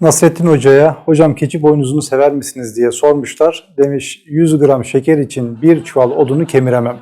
Nasrettin Hoca'ya hocam keçi boynuzunu sever misiniz diye sormuşlar. Demiş 100 gram şeker için bir çuval odunu kemiremem.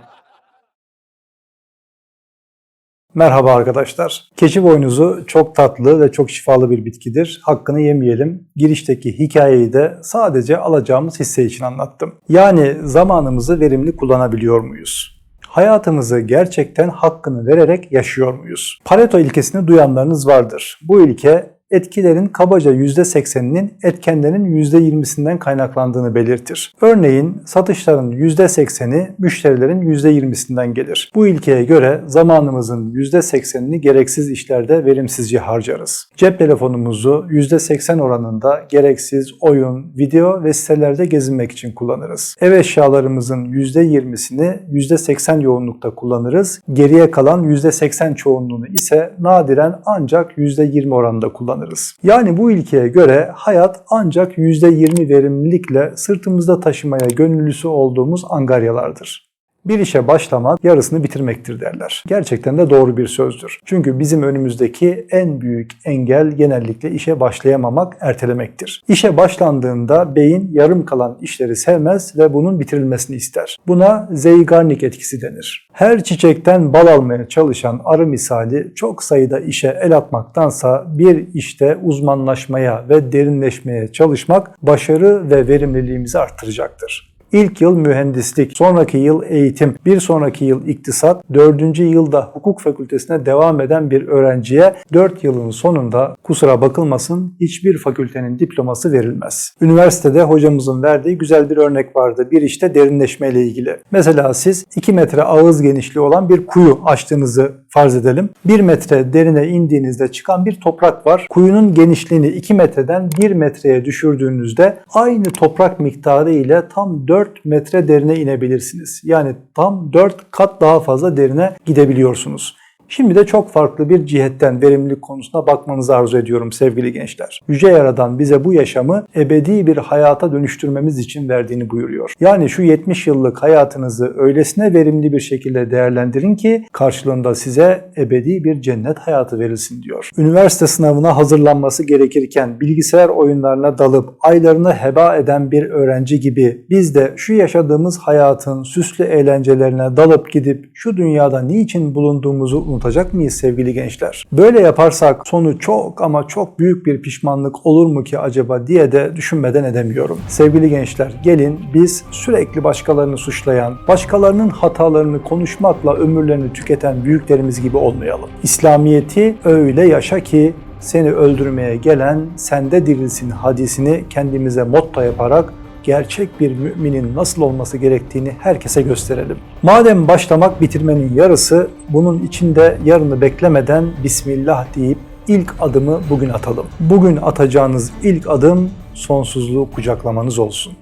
Merhaba arkadaşlar. Keçi boynuzu çok tatlı ve çok şifalı bir bitkidir. Hakkını yemeyelim. Girişteki hikayeyi de sadece alacağımız hisse için anlattım. Yani zamanımızı verimli kullanabiliyor muyuz? Hayatımızı gerçekten hakkını vererek yaşıyor muyuz? Pareto ilkesini duyanlarınız vardır. Bu ilke etkilerin kabaca %80'inin etkenlerin %20'sinden kaynaklandığını belirtir. Örneğin satışların %80'i müşterilerin %20'sinden gelir. Bu ilkeye göre zamanımızın %80'ini gereksiz işlerde verimsizce harcarız. Cep telefonumuzu %80 oranında gereksiz oyun, video ve sitelerde gezinmek için kullanırız. Ev eşyalarımızın %20'sini %80 yoğunlukta kullanırız. Geriye kalan %80 çoğunluğunu ise nadiren ancak %20 oranında kullanırız kullanırız. Yani bu ilkeye göre hayat ancak %20 verimlilikle sırtımızda taşımaya gönüllüsü olduğumuz angaryalardır. Bir işe başlamak yarısını bitirmektir derler. Gerçekten de doğru bir sözdür. Çünkü bizim önümüzdeki en büyük engel genellikle işe başlayamamak, ertelemektir. İşe başlandığında beyin yarım kalan işleri sevmez ve bunun bitirilmesini ister. Buna Zeigarnik etkisi denir. Her çiçekten bal almaya çalışan arı misali çok sayıda işe el atmaktansa bir işte uzmanlaşmaya ve derinleşmeye çalışmak başarı ve verimliliğimizi arttıracaktır. İlk yıl mühendislik, sonraki yıl eğitim, bir sonraki yıl iktisat, dördüncü yılda hukuk fakültesine devam eden bir öğrenciye 4 yılın sonunda kusura bakılmasın hiçbir fakültenin diploması verilmez. Üniversitede hocamızın verdiği güzel bir örnek vardı. Bir işte derinleşme ile ilgili. Mesela siz 2 metre ağız genişliği olan bir kuyu açtığınızı farz edelim. 1 metre derine indiğinizde çıkan bir toprak var. Kuyunun genişliğini 2 metreden 1 metreye düşürdüğünüzde aynı toprak miktarı ile tam 4 metre derine inebilirsiniz. Yani tam 4 kat daha fazla derine gidebiliyorsunuz. Şimdi de çok farklı bir cihetten verimlilik konusuna bakmanızı arzu ediyorum sevgili gençler. Yüce Yaradan bize bu yaşamı ebedi bir hayata dönüştürmemiz için verdiğini buyuruyor. Yani şu 70 yıllık hayatınızı öylesine verimli bir şekilde değerlendirin ki karşılığında size ebedi bir cennet hayatı verilsin diyor. Üniversite sınavına hazırlanması gerekirken bilgisayar oyunlarına dalıp aylarını heba eden bir öğrenci gibi biz de şu yaşadığımız hayatın süslü eğlencelerine dalıp gidip şu dünyada niçin bulunduğumuzu unutacak mıyız sevgili gençler? Böyle yaparsak sonu çok ama çok büyük bir pişmanlık olur mu ki acaba diye de düşünmeden edemiyorum. Sevgili gençler gelin biz sürekli başkalarını suçlayan, başkalarının hatalarını konuşmakla ömürlerini tüketen büyüklerimiz gibi olmayalım. İslamiyeti öyle yaşa ki seni öldürmeye gelen sende dirilsin hadisini kendimize motto yaparak gerçek bir müminin nasıl olması gerektiğini herkese gösterelim. Madem başlamak bitirmenin yarısı, bunun içinde yarını beklemeden Bismillah deyip ilk adımı bugün atalım. Bugün atacağınız ilk adım sonsuzluğu kucaklamanız olsun.